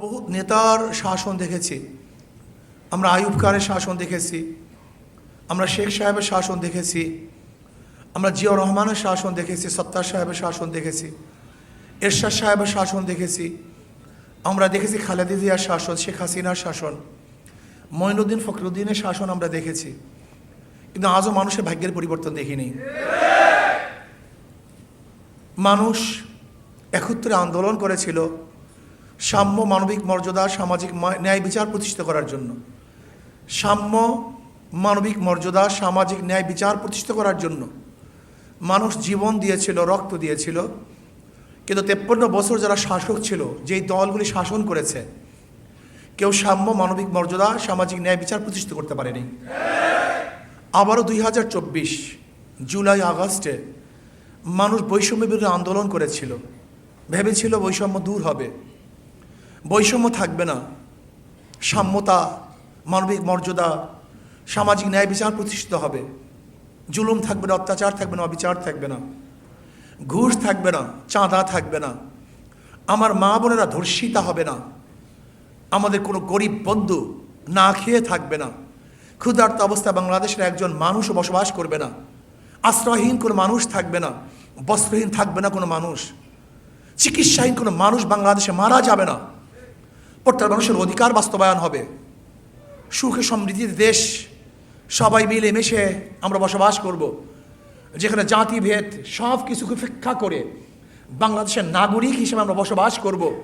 বহু নেতার শাসন দেখেছি। আমরা খানের শাসন দেখেছি। আমরা শেখ সাহেবের শাসন দেখেছি। আমরা জিয়া রহমানের শাসন দেখেছি, সত্তার সাহেবের শাসন দেখেছি, এরশাদ সাহেবের শাসন দেখেছি। আমরা দেখেছি খালেদা জিয়ার শাসন, শেখ হাসিনার শাসন মঈনুদ্দিন ফখরুদ্দিনের শাসন আমরা দেখেছি। কিন্তু আজও মানুষের ভাগ্যের পরিবর্তন দেখিনি। মানুষ একত্রে আন্দোলন করেছিল। সাম্য মানবিক মর্যাদা সামাজিক ন্যায় বিচার প্রতিষ্ঠিত করার জন্য। সাম্য মানবিক মর্যাদা সামাজিক ন্যায় বিচার প্রতিষ্ঠিত করার জন্য। মানুষ জীবন দিয়েছিল, রক্ত দিয়েছিল। কিন্তু তেপ্পন্ন বছর যারা শাসক ছিল, যেই দলগুলি শাসন করেছে, কেউ সাম্য মানবিক মর্যাদা সামাজিক ন্যায় বিচার প্রতিষ্ঠিত করতে পারেনি। আবারও দুই হাজার চব্বিশ, জুলাই আগস্টে মানুষ বৈষম্য বিরুদ্ধে আন্দোলন করেছিল। ভেবেছিল বৈষম্য দূর হবে। বৈষম্য থাকবে না। সাম্যতা, মানবিক মর্যাদা, সামাজিক ন্যায় বিচার প্রতিষ্ঠিত হবে। জুলুম থাকবে না, অত্যাচার থাকবে না, অবিচার থাকবে না। ঘুষ থাকবে না, চাঁদা থাকবে না। আমার মা বোনেরা ধর্ষিতা হবে না। আমাদের কোনো গরিব বন্ধু না খেয়ে থাকবে না। ক্ষুধার্ত অবস্থায় বাংলাদেশের একজন মানুষও বসবাস করবে না। আশ্রয়হীন কোনো মানুষ থাকবে না। বস্ত্রহীন থাকবে না কোনো মানুষ। চিকিৎসাহীন কোনো মানুষ বাংলাদেশে মারা যাবে না। প্রত্যেক মানুষের অধিকার বাস্তবায়ন হবে। সুখে সমৃদ্ধির দেশ, সবাই মিলে মিশে আমরা বসবাস করব। যেখানে জাতিভেদ সব কিছুকে উপেক্ষা করে বাংলাদেশের নাগরিক হিসেবে আমরা বসবাস করব।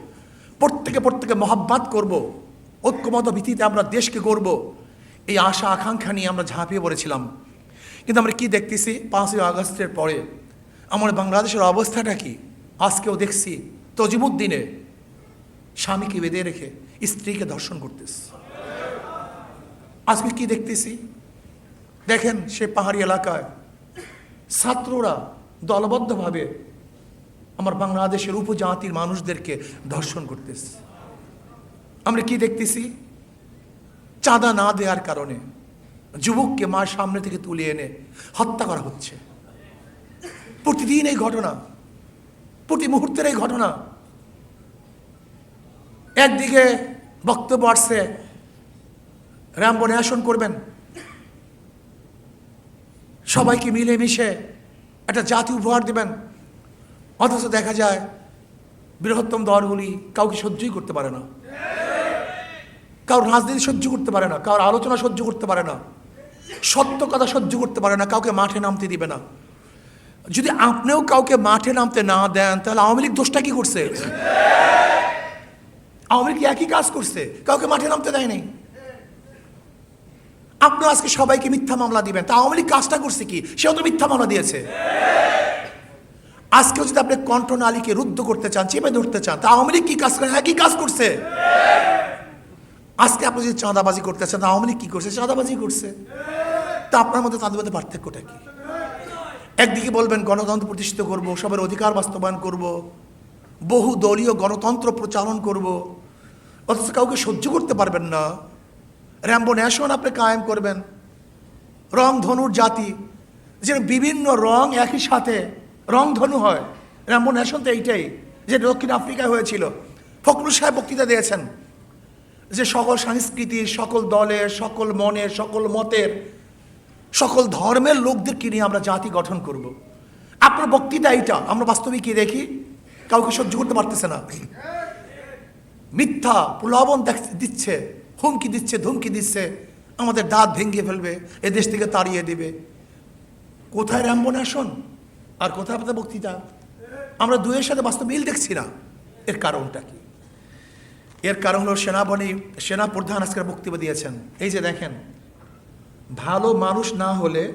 প্রত্যেকে প্রত্যেকে মহাব্বাত করব। ঐক্যমত ভিত্তিতে আমরা দেশকে করব এই আশা, আকাঙ্ক্ষা নিয়ে আমরা ঝাঁপিয়ে পড়েছিলাম। কিন্তু আমরা কি দেখতেছি? পাঁচই আগস্টের পরে। আমার বাংলাদেশের অবস্থাটা কি? আজকেও দেখছি। তজিমুদ্দিনে স্বামীকে বেঁধে রেখে স্ত্রীকে ধর্ষণ করতেছে। আজকে কি দেখতেছি? দেখেন সে পাহাড়ি এলাকায় ছাত্ররা দলবদ্ধভাবে আমার বাংলাদেশের উপজাতির মানুষদেরকে ধর্ষণ করতেছে। আমরা কি দেখতেছি? চাঁদা না দেওয়ার কারণে যুবককে মার সামনে থেকে তুলে এনে হত্যা করা হচ্ছে। প্রতিদিন এই ঘটনা, প্রতি মুহূর্তের এই ঘটনা একদিকে বক্তব্য আসছে রাম বন্যাসন করবেন। সবাইকে মিলে মিশে একটা জাতি উপহার দেবেন। অথচ দেখা যায়, বৃহত্তম দলগুলি কাউকে সহ্যই করতে পারে না। কারোর রাজনীতি সহ্য করতে পারে না, কারোর আলোচনা সহ্য করতে পারে না, সত্য কথা সহ্য করতে পারে না, কাউকে মাঠে নামতে দিবে না। যদি আপনিও কাউকে মাঠে নামতে না দেন, তাহলে আওয়ামী লীগ দোষটা কি করছে? আওয়ামী লীগ একই কাজ করছে? কাউকে মাঠে নামতে দেয় নাই। আপনি আজকে সবাইকে মিথ্যা মামলা দিবেন। তা আওয়ামী লীগ কাজটা করছে কি? সেও তো মিথ্যা মামলা দিয়েছে। আজকেও যদি আপনি কণ্ঠনালীকে রুদ্ধ করতে চান, চেপে ধরতে চান, তা আওয়ামী লীগ কি কাজ করে? একই কাজ করছে? আজকে আপনি যদি চাঁদাবাজি করতে চান, তা আওয়ামী লীগ কি করছে? চাঁদাবাজি করছে। তা আপনার মধ্যে তাদের মধ্যে পার্থক্যটা কি? একদিকে বলবেন, গণতন্ত্র প্রতিষ্ঠিত করব, সবার অধিকার বাস্তবায়ন করব। বহু দলীয় গণতন্ত্র প্রচারণ করব। অথচ কাউকে সহ্য করতে পারবেন না। র্যাম্বো ন্যাশন আপনি কায়েম করবেন। রং ধনুর জাতি, যে বিভিন্ন রং একই সাথে রং ধনু হয়। র্যাম্বো ন্যাশন তো এইটাই, যে দক্ষিণ আফ্রিকায় হয়েছিল। ফখরুল সাহেব বক্তৃতা দিয়েছেন যে সকল সংস্কৃতির সকল দলের সকল মনের সকল মতের, সকল ধর্মের লোকদেরকে নিয়ে আমরা জাতি গঠন করব। আপনার বক্তৃতা এইটা, আমরা বাস্তবে কি দেখি। কাউকে সহ্য করতে পারতেছে না। মিথ্যা প্রলোভন দেখ- দিচ্ছে, হুমকি দিচ্ছে, ধুমকি দিচ্ছে, আমাদের দাঁত ভেঙে ফেলবে এ দেশ থেকে তাড়িয়ে দেবে। কোথায় র্যাম্বনাশন আর কোথায় আপনাদের বক্তৃতা? আমরা দুয়ের সাথে বাস্তব মিল দেখছি না। এর কারণটা কি? এর কারণ হলো সেনাবাহিনী সেনা প্রধান আজকের বক্তব্য দিয়েছেন। এই যে দেখেন, ভালো মানুষ না হলে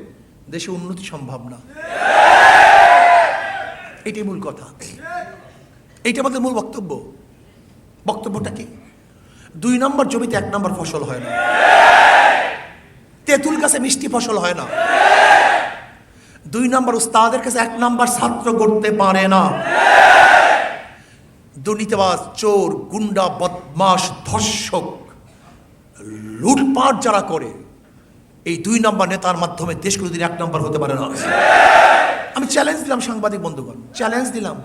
দেশে উন্নতি সম্ভব না। এটাই মূল কথা। এইটা আমাদের মূল বক্তব্য। বক্তব্যটা কি? দুই নম্বর জমিতে এক নম্বর ফসল হয় না। তেঁতুল গাছে মিষ্টি ফসল হয় না। দুই নম্বর উস্তাদের কাছে এক নম্বর ছাত্র করতে পারে না। দুর্নীতিবাজ, চোর, গুন্ডা বদমাস ধর্ষক, লুটপাট যারা করে, এই দুই নম্বর নেতার মাধ্যমে দেশ কোনোদিন এক নম্বর হতে পারে না। আমি চ্যালেঞ্জ দিলাম সাংবাদিক বন্ধুগণ চ্যালেঞ্জ দিলাম।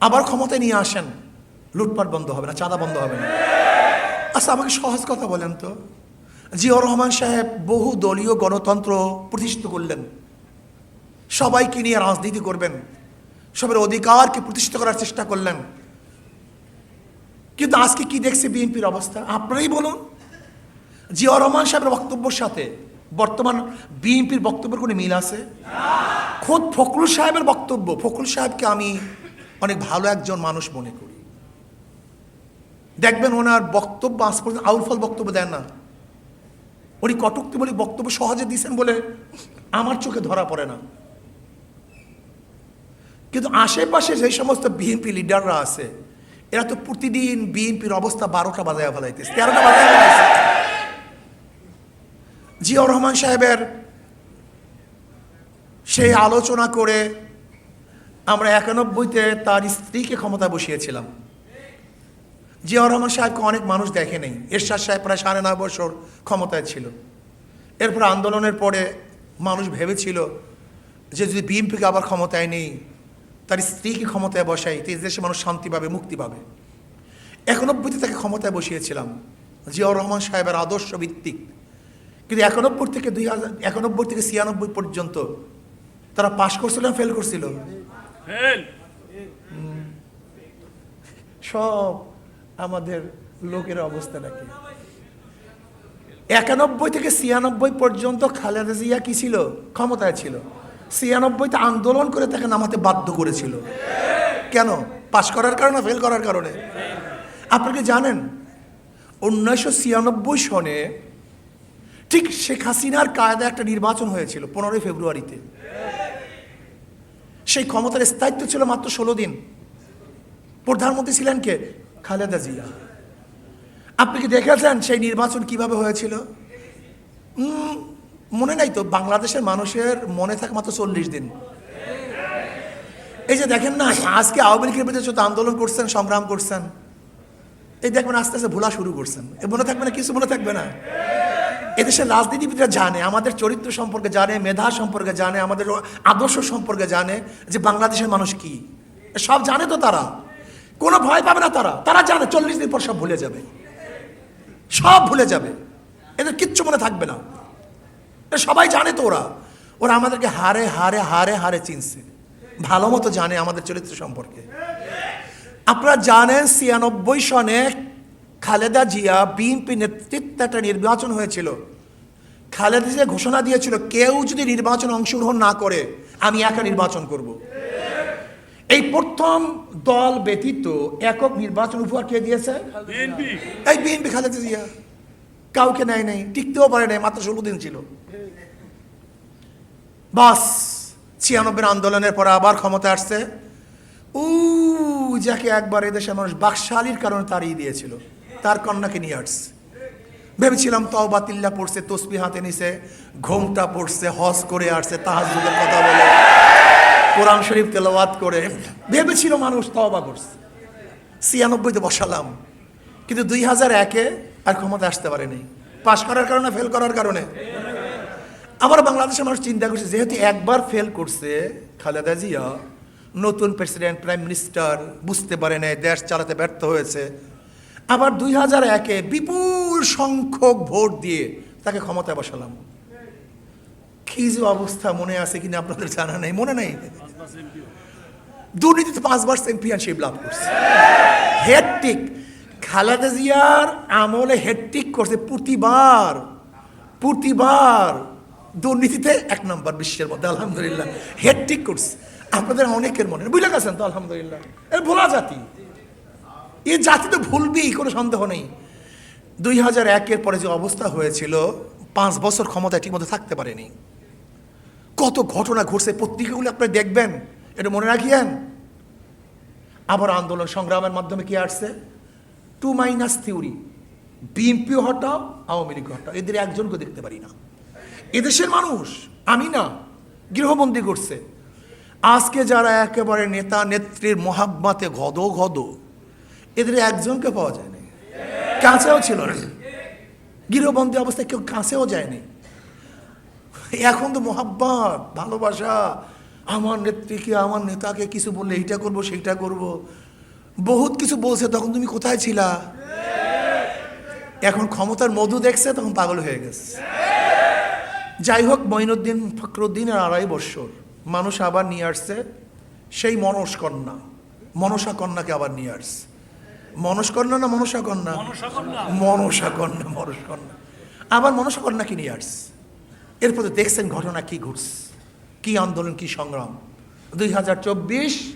আবার ক্ষমতায় নিয়ে আসেন, লুটপাট বন্ধ হবে না, চাঁদা বন্ধ হবে না। আচ্ছা আমাকে সহজ কথা বলেন তো। জিয়াউর রহমান সাহেব বহু দলীয় গণতন্ত্র প্রতিষ্ঠিত করলেন। সবাইকে নিয়ে রাজনীতি করবেন। সবার অধিকারকে প্রতিষ্ঠিত করার চেষ্টা করলেন। কিন্তু আজকে কি দেখছে বিএনপির অবস্থা? আপনারাই বলুন। জিয়াউর রহমান সাহেবের বক্তব্যের সাথে বর্তমান বিএনপির বক্তব্যের কোনো মিল আছে? খোদ ফখরুল সাহেবের বক্তব্য, ফখরুল সাহেবকে আমি অনেক ভালো একজন মানুষ মনে করি। দেখবেন ওনার বক্তব্য আজ পর্যন্ত আউলফল বক্তব্য দেন না। উনি কটুক্তি বলে বক্তব্য সহজে দিয়েছেন বলে আমার চোখে ধরা পড়ে না। কিন্তু আশেপাশে যে সমস্ত বিএনপি লিডাররা আছে, এরা তো প্রতিদিন বিএনপির অবস্থা বারোটা বাজায় ফেলাইতেছে, তেরোটা বাজায় ফেলাইছে। জিয়াউর রহমান সাহেবের সেই আলোচনা করে আমরা একানব্বইতে তার স্ত্রীকে ক্ষমতা বসিয়েছিলাম। জিয়াউর রহমান সাহেবকে অনেক মানুষ দেখে নেই। এরশাদ সাহেব প্রায় সাড়ে নয় বছর ক্ষমতায় ছিল। এরপর আন্দোলনের পরে মানুষ ভেবেছিল যে যদি বিএনপিকে আবার ক্ষমতায় নেই তার স্ত্রীকে ক্ষমতায় বসাই তো দেশে মানুষ শান্তি পাবে মুক্তি পাবে। একানব্বইতে তাকে ক্ষমতায় বসিয়েছিলাম। জিয়াউর রহমান সাহেবের আদর্শ ভিত্তিক কিন্তু একানব্বই থেকে দুই হাজার একানব্বই থেকে ছিয়ানব্বই পর্যন্ত তারা পাশ করছিল না ফেল করছিল? সব আমাদের লোকের অবস্থা নাকি? একানব্বই থেকে ছিয়ানব্বই পর্যন্ত খালেদা জিয়া কি ছিল? ক্ষমতায় ছিল। ছিয়ানব্বইতে আন্দোলন করে তাকে নামাতে বাধ্য করেছিল। কেন? পাশ করার কারণে ফেল করার কারণে? আপনি কি জানেন? উনিশশো ছিয়ানব্বই সনে ঠিক শেখ হাসিনার কায়দা একটা নির্বাচন হয়েছিল পনেরোই ফেব্রুয়ারিতে। সেই ক্ষমতার স্থায়িত্ব ছিল মাত্র ষোলো দিন। প্রধানমন্ত্রী ছিলেন কে? খালেদা জিয়া। আপনি কি দেখেছেন সেই নির্বাচন কীভাবে হয়েছিল? মনে নাই তো, বাংলাদেশের মানুষের মনে থাকে মাত্র চল্লিশ দিন। এই যে দেখেন না, আজকে আওয়ামী লীগের বিরুদ্ধে যত আন্দোলন করছেন, সংগ্রাম করছেন, এই দেখবেন আস্তে আস্তে ভোলা শুরু করছেন। এ মনে থাকবে না, কিছু মনে থাকবে না। এদেশের রাজনীতিবিদরা জানে, আমাদের চরিত্র সম্পর্কে জানে, মেধা সম্পর্কে জানে, আমাদের আদর্শ সম্পর্কে জানে যে বাংলাদেশের মানুষ কি। সব জানে তো তারা। কোনো ভয় পাবে না তারা। তারা জানে, চল্লিশ দিন পর সব ভুলে যাবে। সব ভুলে যাবে। এদের কিচ্ছু মনে থাকবে না। সবাই জানে তো ওরা। ওরা আমাদেরকে হারে হারে হারে হারে চিনছে। ভালো মতো জানে আমাদের চরিত্র সম্পর্কে। আপনারা জানেন ছিয়ানব্বই সনে খালেদা জিয়া বিএনপি নেতৃত্বে একটা নির্বাচন হয়েছিল। খালেদা জিয়া ঘোষণা দিয়েছিল কেউ যদি নির্বাচন অংশগ্রহণ না করে আমি একা নির্বাচন করব। এই প্রথম দল ব্যতীত একক নির্বাচন উপহার কে দিয়েছে? এই বিএনপি খালেদা জিয়া। কাউকে নেয় নাই টিকতেও পারে নাই মাত্র ষোলো দিন ছিল। বাস ছিয়ানব্বই আন্দোলনের পরে আবার ক্ষমতা আসছে। উ যাকে একবার এদেশের মানুষ বাকশালীর কারণে তাড়িয়ে দিয়েছিল। তার কন্যাকে নিয়ে আসছে। ভেবেছিলাম তওবা তিল্লা পড়ছে তসবি হাতে নিছে, ঘোমটা পড়ছে, হজ করে আসছে তাহাজুদের কথা বলে, কোরআন শরীফ তেলাওয়াত করে। ভেবেছিল মানুষ তওবা করছে। ছিয়ানব্বইতে বসালাম। কিন্তু দুই হাজার একে আর ক্ষমতা আসতে পারেনি। পাশ করার কারণে ফেল করার কারণে। আবার বাংলাদেশের মানুষ চিন্তা করছে, যেহেতু একবার ফেল করছে, খালেদা জিয়া নতুন প্রেসিডেন্ট প্রাইম মিনিস্টার বুঝতে পারে নাই, দেশ চালাতে ব্যর্থ হয়েছে। আবার দুই হাজার একে বিপুল সংখ্যক ভোট দিয়ে তাকে ক্ষমতায় বসালাম। কি যে অবস্থা মনে আছে কিনা আপনাদের জানা নেই, মনে নেই? দুর্নীতিতে পাঁচবার চ্যাম্পিয়নশিপ লাভ করছে। হেডটিক খালেদা জিয়ার আমলে হেডটিক করছে প্রতিবার প্রতিবার। দুর্নীতিতে এক নম্বর বিশ্বের মধ্যে, আলহামদুলিল্লাহ। হেডটিক করছে। আপনাদের অনেকের মনে বুঝলে গেছেন তো, আলহামদুলিল্লাহ। এর ভোলা জাতি। এই জাতি তো ভুলবেই, কোনো সন্দেহ নেই। দুই হাজার একের পরে যে অবস্থা হয়েছিল, পাঁচ বছর ক্ষমতায় ঠিকমতো থাকতে পারেনি। কত ঘটনা ঘটছে, পত্রিকাগুলো আপনি দেখবেন, এটা মনে রাখিয়েন। আবার আন্দোলন সংগ্রামের মাধ্যমে কি আসছে? টু মাইনাস থিওরি বিএনপিও হটাও আওয়ামী লীগ হটাও এদের একজনকে দেখতে পারি না। এদেশের মানুষ, আমি না, গৃহবন্দী করছে। আজকে যারা একেবারে নেতা নেত্রীর মহাব্বাতে ঘদ ঘদ এদের একজনকে পাওয়া যায়নি। কাছেও ছিল না। গৃহবন্দী অবস্থায় কেউ কাছেও যায়নি। এখন তো মোহাব্বত, ভালোবাসা, আমার নেত্রীকে, আমার নেতাকে কিছু বললে এইটা করব, সেইটা করব। বহুত কিছু বলছে, তখন তুমি কোথায় ছিলা? এখন ক্ষমতার মধু দেখছে, তখন পাগল হয়ে গেছে। যাই হোক, মঈনুদ্দিন ফখরুদ্দিনের আড়াই বৎসর। মানুষ আবার নিয়ে আসছে, সেই মনস কন্যা মনসা কন্যাকে আবার নিয়ে আসছে। মনস কন্যা না মনসা কন্যা মনসা কন্যা। মনসা কন্যা মনস কন্যা আবার মনসা কন্যাকে নিয়ে আসছে? এরপর তো দেখছেন ঘটনা কি ঘটছে? কি আন্দোলন কি সংগ্রাম? দুই হাজার চব্বিশ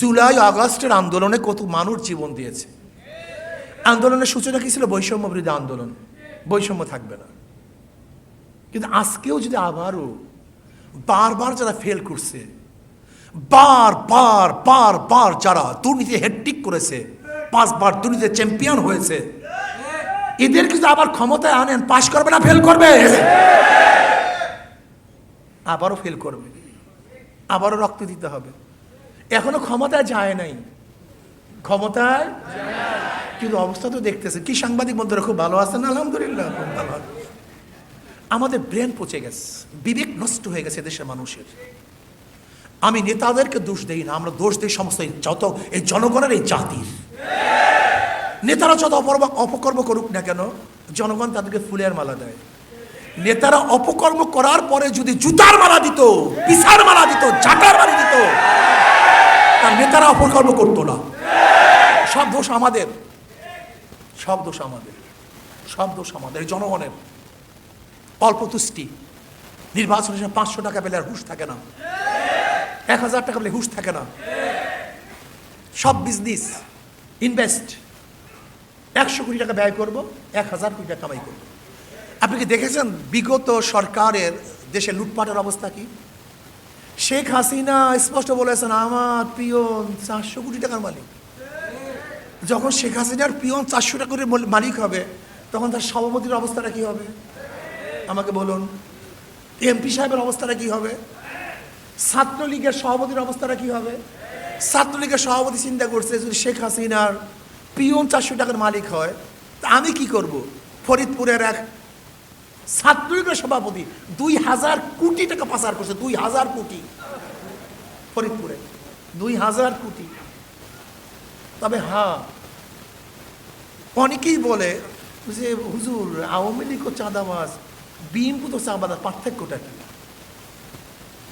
জুলাই আগস্টের আন্দোলনে কত মানুষ জীবন দিয়েছে। আন্দোলনের সূচনা কি ছিল? বৈষম্য বিরোধী আন্দোলন। বৈষম্য থাকবে না। কিন্তু আজকেও যদি আবারও বারবার যারা ফেল করছে বার বার বার বার যারা দুর্নীতি হেডটিক করেছে পাঁচবার দুর্নীতিতে চ্যাম্পিয়ন হয়েছে। এদের কিন্তু আবার ক্ষমতায় আনেন, পাশ করবে না ফেল করবে? আবারও ফেল করবে। আবারও রক্ত দিতে হবে। এখনও ক্ষমতায় যায় নাই। ক্ষমতায় কিন্তু অবস্থা তো দেখতেছে। কি সাংবাদিক বন্ধুরা, খুব ভালো আছেন? আলহামদুলিল্লাহ, খুব ভালো আমাদের ব্রেন পচে গেছে। বিবেক নষ্ট হয়ে গেছে দেশের মানুষের। আমি নেতাদেরকে দোষ দেই না, আমরা দোষ দিই সমস্ত যত, এই জনগণের এই জাতির। নেতারা যত অপকর্ম অপকর্ম করুক না কেন, জনগণ তাদেরকে ফুলের মালা দেয়। নেতারা অপকর্ম করার পরে যদি জুতার মালা দিত, পিসার মালা দিত ঝাঁটার মালা দিত, তার নেতারা অপকর্ম করতো না। সব দোষ আমাদের, সব দোষ আমাদের, সব দোষ আমাদের জনগণের। অল্প তুষ্টি নির্বাচনের পাঁচশো টাকা পেলে আর হুশ থাকে না। এক হাজার টাকা পেলে হুশ থাকে না। সব বিজনেস ইনভেস্ট একশো কোটি টাকা ব্যয় করব, এক হাজার কোটি টাকা কামাই করব। আপনি কি দেখেছেন বিগত সরকারের দেশে লুটপাটের অবস্থা কি? শেখ হাসিনা স্পষ্ট বলেছেন, আমার পিয়ন চারশো কোটি টাকার মালিক। যখন শেখ হাসিনার পিয়ন চারশো টাকার মালিক হবে, তখন তার সভাপতির অবস্থাটা কি হবে? আমাকে বলুন। এমপি সাহেবের অবস্থাটা কি হবে? ছাত্রলীগের সভাপতির অবস্থাটা কি হবে? ছাত্রলীগের সভাপতি চিন্তা করছে যদি শেখ হাসিনার পিয়ন চারশো টাকার মালিক হয়, তা আমি কি করব? ফরিদপুরের এক ছাত্রলীগের সভাপতি দুই হাজার কোটি টাকা পাচার করছে, দুই হাজার কোটি। ফরিদপুরে দুই হাজার কোটি। তবে হ্যাঁ অনেকেই বলে যে হুজুর, আওয়ামী লীগও চাঁদাবাজ, বিএনপি তো চাঁদাবাজ, পার্থক্যটা কি?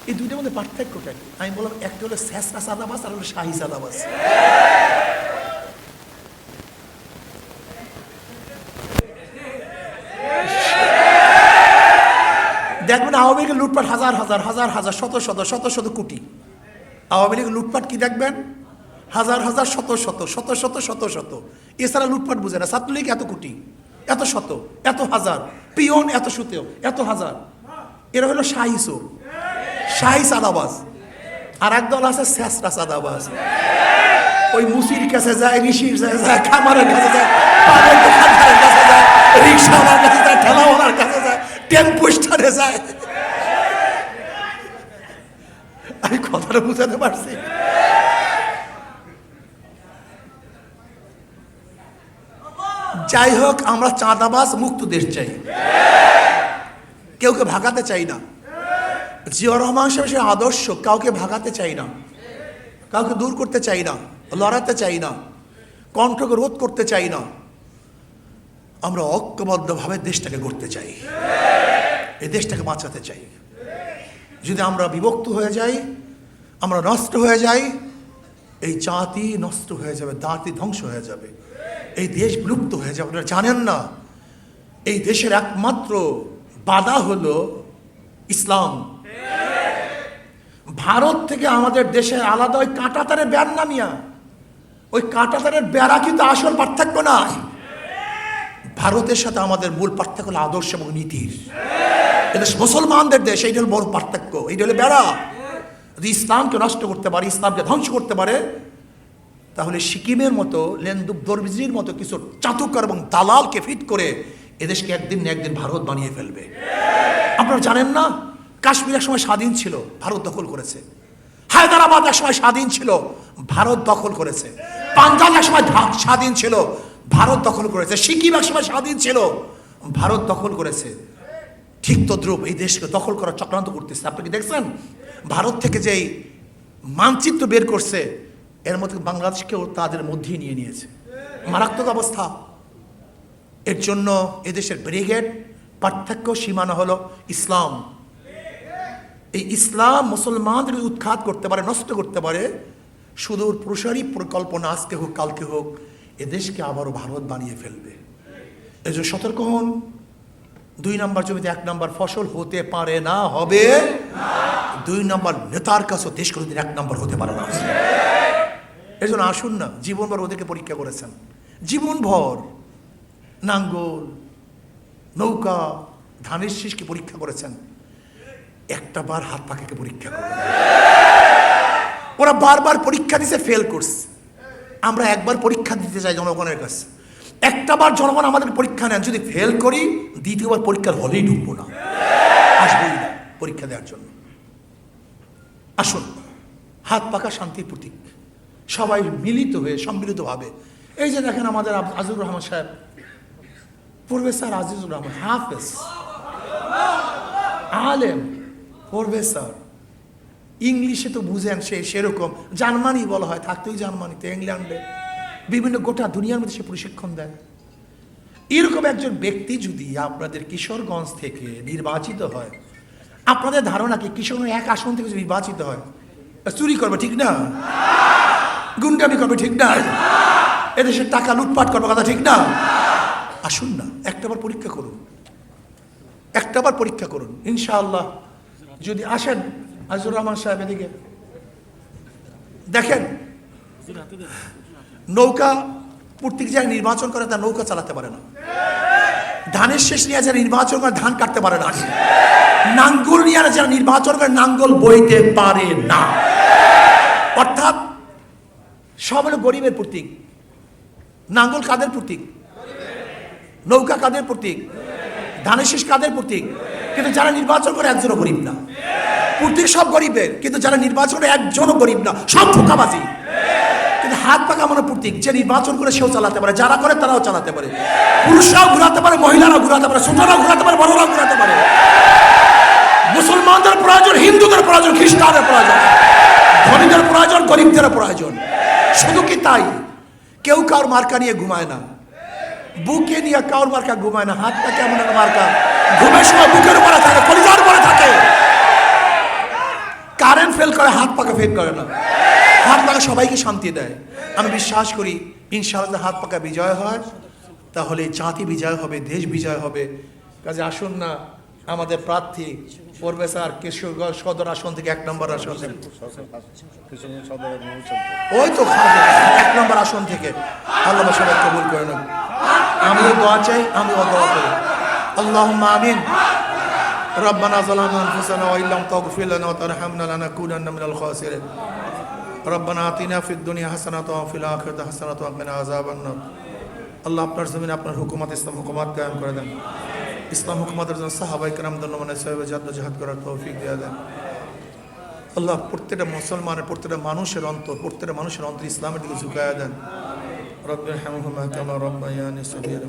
এই দুইটার মধ্যে পার্থক্যটা কি আমি বললাম, একটা হলো শেষরা চাঁদাবাজ আর হলো শাহী চাঁদাবাজ দেখবেন আওয়ামী লীগের লুটপাট হাজার হাজার হাজার হাজার, শত শত শত শত কোটি। আওয়ামী লীগের লুটপাট কি দেখবেন? হাজার হাজার, শত শত শত শত শত শত। এছাড়া লুটপাট বুঝে না। ছাত্রলীগ এত কোটি, এত শত, এত হাজার। পিয়ন এত সুতেও, এত হাজার। এরা হলো শাহী চোর। শাহী সাদাবাজ আর একদল আছে শেষরা সাদাবাজ ওই মুসির কাছে যায়, ঋষির কাছে যায়, খামারের কাছে যায় কাছে যায় রিক্সাওয়ালার কাছে যায়, ঠেলাওয়ালার কাছে যায়, টেম্পো স্টারে যায়। আমি কথাটা বুঝাতে পারছি? যাই হোক, আমরা চাঁদাবাস মুক্ত দেশ চাই। কেউকে ভাগাতে চাই না। জিয়া রহমান সাহেব সে আদর্শ, কাউকে ভাগাতে চাই না। কাউকে দূর করতে চাই না, লড়াতে চাই না, কণ্ঠকে রোধ করতে চাই না। আমরা ঐক্যবদ্ধভাবে দেশটাকে গড়তে চাই। এই দেশটাকে বাঁচাতে চাই। যদি আমরা বিভক্ত হয়ে যাই, আমরা নষ্ট হয়ে যাই, এই জাতি নষ্ট হয়ে যাবে, জাতি ধ্বংস হয়ে যাবে। এই দেশ বিলুপ্ত হয়ে যাবে, আপনারা জানেন না। এই দেশের একমাত্র বাধা হলো ইসলাম। ভারত থেকে আমাদের দেশে আলাদা ওই কাঁটাতারের বেড় নামিয়া ওই কাঁটাতারের বেড়া কিন্তু আসল পার্থক্য নয় ভারতের সাথে আমাদের মূল পার্থক্য হলো আদর্শ এবং নীতির। এটা মুসলমানদের দেশ, এইটা হলো বড় পার্থক্য, এইটা হলো বেড়া। যদি ইসলামকে নষ্ট করতে পারে, ইসলামকে ধ্বংস করতে পারে, তাহলে সিকিমের মতো লেন্দুব দরবিজির মতো কিছু চাতুকার এবং দালালকে ফিট করে এদেশকে একদিন না একদিন ভারত বানিয়ে ফেলবে। আপনারা জানেন না? কাশ্মীর এক সময় স্বাধীন ছিল, ভারত দখল করেছে। হায়দ্রাবাদ এক সময় স্বাধীন ছিল, ভারত দখল করেছে। পাঞ্জাব এক সময় স্বাধীন ছিল, ভারত দখল করেছে। সিকিম এক সময় স্বাধীন ছিল, ভারত দখল করেছে। ঠিক তদ্রুপ এই দেশকে দখল করার চক্রান্ত করতেছে। আপনি কি দেখছেন? ভারত থেকে যেই মানচিত্র বের করছে, এর মধ্যে বাংলাদেশকেও তাদের মধ্যেই নিয়ে নিয়েছে। মারাত্মক অবস্থা। এর জন্য এদেশের ব্রিগেড পার্থক্য সীমানা হলো ইসলাম। এই ইসলাম মুসলমানদের উৎখাত করতে পারে, নষ্ট করতে পারে সুদূর প্রসারী পরিকল্পনা আজকে হোক, কালকে হোক এদেশকে আবারও ভারত বানিয়ে ফেলবে। এই জন্য সতর্ক হন। দুই নম্বর জমিতে এক নম্বর ফসল হতে পারে না, হবে দুই নম্বর নেতার কাছেও দেশ কোনোদিন এক নম্বর হতে পারে না। এই জন্য আসুন না, জীবনভর ওদেরকে পরীক্ষা করেছেন। জীবনভর নাঙ্গল, নৌকা, ধানের শীষকে পরীক্ষা করেছেন। একটা বার হাত পাখাকে পরীক্ষা করবে ওরা বারবার পরীক্ষা দিছে ফেল করছে। আমরা একবার পরীক্ষা দিতে চাই জনগণের কাছে। একটা বার জনগণ আমাদের পরীক্ষা নেন, যদি ফেল করি, দ্বিতীয়বার পরীক্ষার হলেই ঢুকবো না। আসবোই না পরীক্ষা দেওয়ার জন্য। আসুন, হাত পাকা শান্তির প্রতীক। সবাই মিলিত হয়ে, সম্মিলিতভাবে। এই যে দেখেন আমাদের আজিজুর রহমান সাহেব, প্রফেসর আজিজুর রহমান, হাফেজ, আলেম। প্রফেসর ইংলিশে তো বুঝেন সে সেরকম। জার্মানি বলা হয়, থাকতেই জার্মানিতে, ইংল্যান্ডে। বিভিন্ন গোটা দুনিয়ার মধ্যে সে প্রশিক্ষণ দেয়। এরকম একজন ব্যক্তি যদি আপনাদের কিশোরগঞ্জ থেকে নির্বাচিত হয়, আপনাদের ধারণা কি কিশোরগঞ্জ এক আসন থেকে যদি নির্বাচিত হয়, চুরি করবে ঠিক না? গুন্ডামি করবে ঠিক না? এদেশের টাকা লুটপাট করবে কথা ঠিক না? আসুন না, একটাবার পরীক্ষা করুন। একটাবার পরীক্ষা করুন, ইনশাআল্লাহ। যদি আসেন আজিজুর রহমান সাহেব এদিকে। দেখেন, নৌকা প্রত্যেক যারা নির্বাচন করে, তার নৌকা চালাতে পারে না। ধানের শেষ নিয়ে যারা নির্বাচন করে, ধান কাটতে পারে না। নাঙ্গল নিয়ে যারা নির্বাচন করে, নাঙ্গল বইতে পারে না। অর্থাৎ, সব হলো গরিবের প্রতীক। নাঙ্গল কাদের প্রতীক? নৌকা কাদের প্রতীক? ধানের শেষ কাদের প্রতীক? কিন্তু যারা নির্বাচন করে, একজনও গরিব না। প্রতীক সব গরিবের, কিন্তু যারা নির্বাচন একজনও গরিব না, সব কিন্তু হাত পাকা মানে প্রতীক, যে নির্বাচন করে সেও চালাতে পারে, যারা করে তারাও চালাতে পারে। পুরুষরাও ঘুরাতে পারে, মহিলারাও ঘুরাতে পারে, ছোটরাও ঘুরাতে পারে, বড়রাও ঘুরাতে পারে। মুসলমানদের প্রয়োজন, হিন্দুদের প্রয়োজন, খ্রিস্টানদের প্রয়োজন, ধনীদের প্রয়োজন, গরিবদের প্রয়োজন। শুধু কি তাই? কেউ কারোর মার্কা নিয়ে ঘুমায় না। বুকে নিয়ে কাউর মার্কা ঘুমায় না হাতটা কেমন মার্কা। ঘুমের সময় বুকের উপরে থাকে থাকে কারেন্ট ফেল করে, হাত পাকা ফেল করে না। হাত পাকা সবাইকে শান্তি দেয়। আমি বিশ্বাস করি, ইনশাআল্লাহ হাত পাকা বিজয় হয়, তাহলে জাতি বিজয় হবে, দেশ বিজয় হবে। কাজে আসুন না, আমাদের প্রার্থী, প্রফেসর কিশোরগঞ্জ সদর আসন থেকে এক নম্বর আসন ওই তো এক নম্বর আসন থেকে। আল্লাহ সবাই কবুল করে নেন। আমিও দোয়া চাই, আমিও দোয়া করি। আল্লাহ আমিন। ربنا ظلمنا انفسنا وان لم تغفر لنا وترحمنا لنكونن من الخاسرين ربنا آتنا في الدنيا حسنة وفي الآخرة حسنة وقنا عذاب النار আল্লাহ আপনার জমিনে আপনার হুকুমত ইসলাম হুকুমত কায়েম করে দেন ইসলাম হুকুমতের জন্য সাহাবাই কেরাম মানে সাহেব জাদ্দ জাহাদ করার তৌফিক দিয়ে দেন আল্লাহ প্রত্যেকটা মুসলমানের প্রত্যেকটা মানুষের অন্তর প্রত্যেকটা মানুষের অন্তর ইসলামের দিকে ঝুঁকায় দেন রব্বির হামহুমা কামা রব্বায়ানি সগীরা